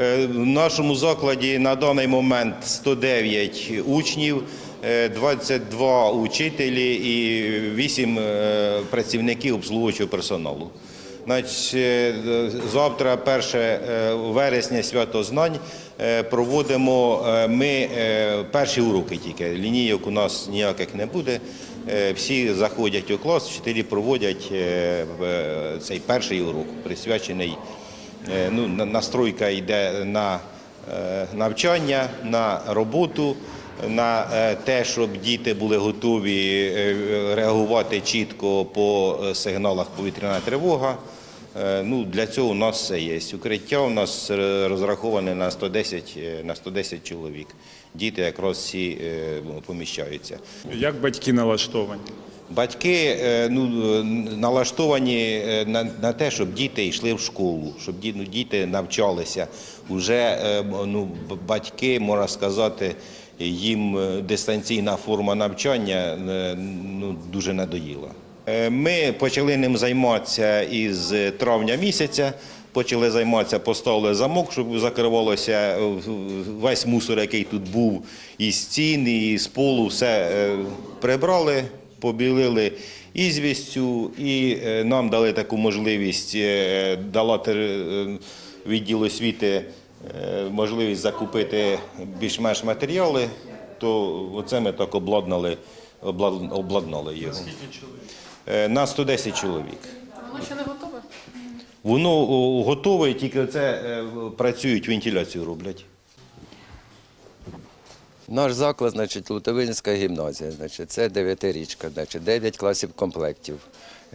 Е, В нашому закладі на даний момент 109 учнів, е, 22 учителі і 8 е, працівників обслуговуючого персоналу. Значить, е, завтра, 1 е, вересня, свято знань, е, проводимо е, ми е, перші уроки тільки. Лінійок у нас ніяких не буде. Е, Всі заходять у клас, вчителі проводять е, е, цей перший урок, присвячений Е, ну, настройка йде на е, навчання, на роботу, на е, те, щоб діти були готові е, реагувати чітко по е, сигналах повітряна тривога. Е, Ну, для цього у нас все є. Укриття у нас е, розраховане на 110, е, на 110 чоловік. Діти якраз всі е, поміщаються. Як батьки налаштовані? Батьки е, ну, налаштовані е, на, на те, щоб діти йшли в школу, щоб ну, діти навчалися. Уже е, ну, батьки, можна сказати, їм дистанційна форма навчання ну, дуже надоїла. Ми почали ним займатися із травня місяця. Почали займатися, поставили замок, щоб закривалося весь мусор, який тут був, і стін, і з полу, все прибрали, побілили ізвістю, і е, нам дали таку можливість, е, дала е, відділ освіти можливість закупити більш-менш матеріали, то оце ми так обладнали, обладнали його. На 110 чоловік. Воно ще не готове? Воно готове, тільки це працюють, вентиляцію роблять. Наш заклад, значить, Лутовинська гімназія, значить, це дев'ятирічка, значить, 9 класів комплектів.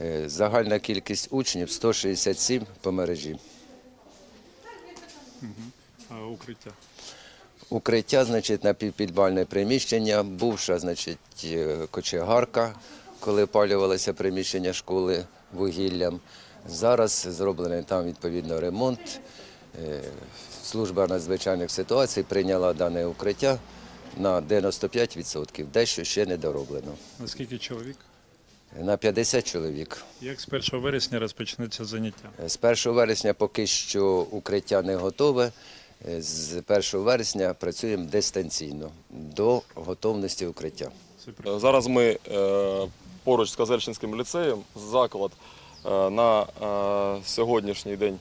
Е, Загальна кількість учнів 167 по мережі. А укриття? Укриття, значить, напівпідвальне приміщення, бувша, значить, е, кочегарка, коли опалювалося приміщення школи вугіллям. Зараз зроблений там відповідно ремонт. Е, Служба надзвичайних ситуацій прийняла дане укриття на 95%, дещо ще не дороблено. Наскільки чоловік? На 50 чоловік. Як з 1 вересня розпочнеться заняття? З 1 вересня поки що укриття не готове. Е, З 1 вересня працюємо дистанційно до готовності укриття. Це Зараз ми е, поруч з Козельщинським ліцеєм заклад е, на е, сьогоднішній день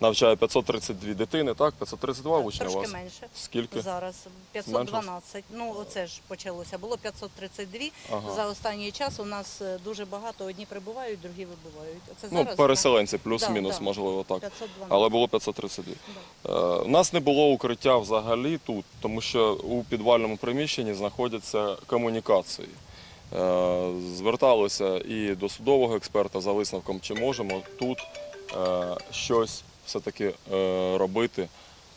навчає 532 дитини, так? 532 учня у Трошки вас? менше. Скільки? Зараз 512. Ну, оце ж почалося. Було 532. Ага. За останній час у нас е, дуже багато. Одні прибувають, другі вибувають. Оце Ну, зараз переселенці, плюс-мінус, Да, да. можливо, так. 512. Але було 532. Е, У нас не було укриття взагалі тут, тому що у підвальному приміщенні знаходяться комунікації. Е, Зверталися і до судового експерта за висновком, чи можемо тут е, щось все-таки е, робити,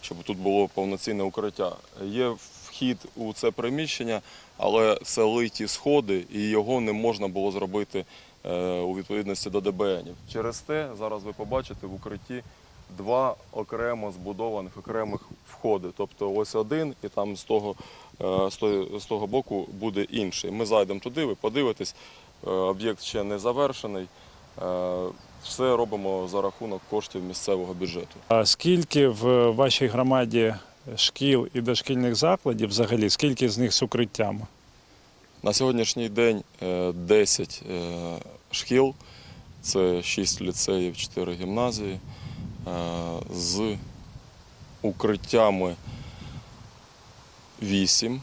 щоб тут було повноцінне укриття. Є вхід у це приміщення, але це литі сходи, і його не можна було зробити е, у відповідності до ДБНів. Через те зараз ви побачите в укритті два окремо збудованих окремих входи. Тобто ось один, і там з того, е, з того, боку буде інший. Ми зайдемо туди, ви подивитесь, об'єкт ще не завершений. Е, Все робимо за рахунок коштів місцевого бюджету. А скільки в вашій громаді шкіл і дошкільних закладів взагалі, скільки з них з укриттями? На сьогоднішній день е, 10 е, шкіл, це 6 ліцеїв, 4 гімназії. е, З укриттями 8.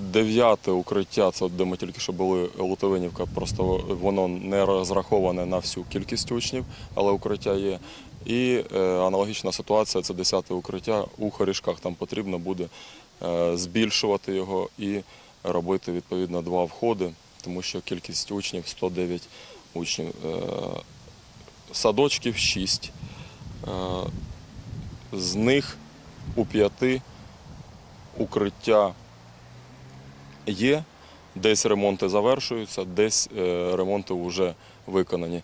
Дев'яте укриття, це де ми тільки що були Лутовинівка, просто воно не розраховане на всю кількість учнів, але укриття є. І е, аналогічна ситуація це десяте укриття у Хорішках. Там потрібно буде е, збільшувати його і робити відповідно два входи, тому що кількість учнів 109 учнів. Е, Садочків 6. Е, З них у п'яти укриття є, десь ремонти завершуються, десь е, ремонти вже виконані.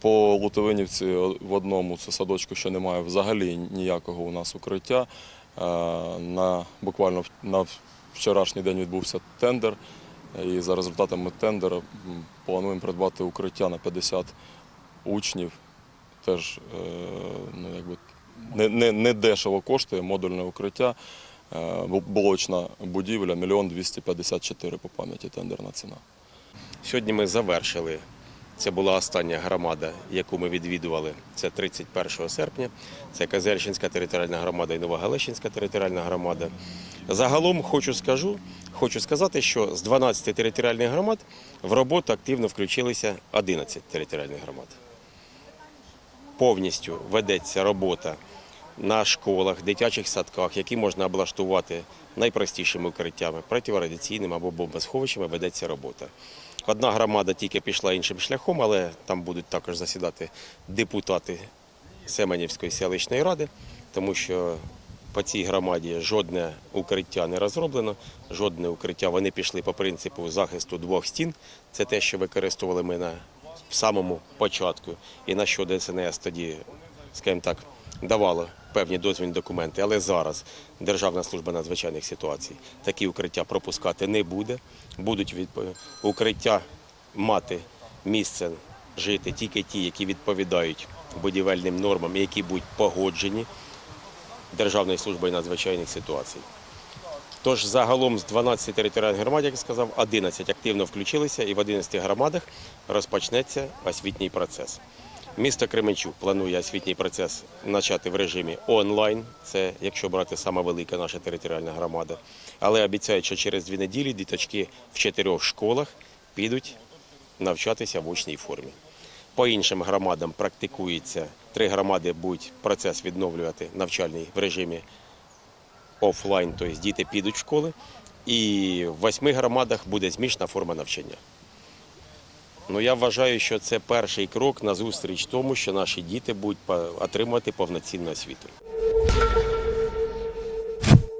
По Лутовинівці в одному це садочку, що немає взагалі ніякого у нас укриття. Е, На, буквально на вчорашній день відбувся тендер, і за результатами тендера плануємо придбати укриття на 50 учнів теж е, ну, якби, не, не, не дешево коштує модульне укриття. Е, бу- Блочна будівля, мільйон 254 по пам'яті тендерна ціна. Сьогодні ми завершили. Це була остання громада, яку ми відвідували. Це 31 серпня. Це Казельщинська територіальна громада і Новогалещинська територіальна громада. Загалом хочу скажу, хочу сказати, що з 12 територіальних громад в роботу активно включилися 11 територіальних громад. Повністю ведеться робота на школах, дитячих садках, які можна облаштувати найпростішими укриттями, протирадіаційними або бомбосховищами ведеться робота. Одна громада тільки пішла іншим шляхом, але там будуть також засідати депутати Семенівської селищної ради, тому що по цій громаді жодне укриття не розроблено, жодне укриття. Вони пішли по принципу захисту двох стін. Це те, що використовували ми на в самому початку, і на що ДСНС тоді, скажімо так, давало певні дозвільні документи. Але зараз Державна служба надзвичайних ситуацій такі укриття пропускати не буде. Будуть укриття мати місце жити тільки ті, які відповідають будівельним нормам, які будуть погоджені Державною службою надзвичайних ситуацій. Тож загалом з 12 територіальних громад, як я сказав, 11 активно включилися і в 11 громадах розпочнеться освітній процес. Місто Кременчук планує освітній процес почати в режимі онлайн. Це якщо брати сама велика наша територіальна громада. Але обіцяють, що через дві неділі діточки в чотирьох школах підуть навчатися в очній формі. По іншим громадам практикується три громади будуть процес відновлювати навчальний в режимі офлайн, тобто діти підуть в школи, і в восьми громадах буде змішана форма навчання. Ну, я вважаю, що це перший крок на зустріч тому, що наші діти будуть отримувати повноцінну освіту.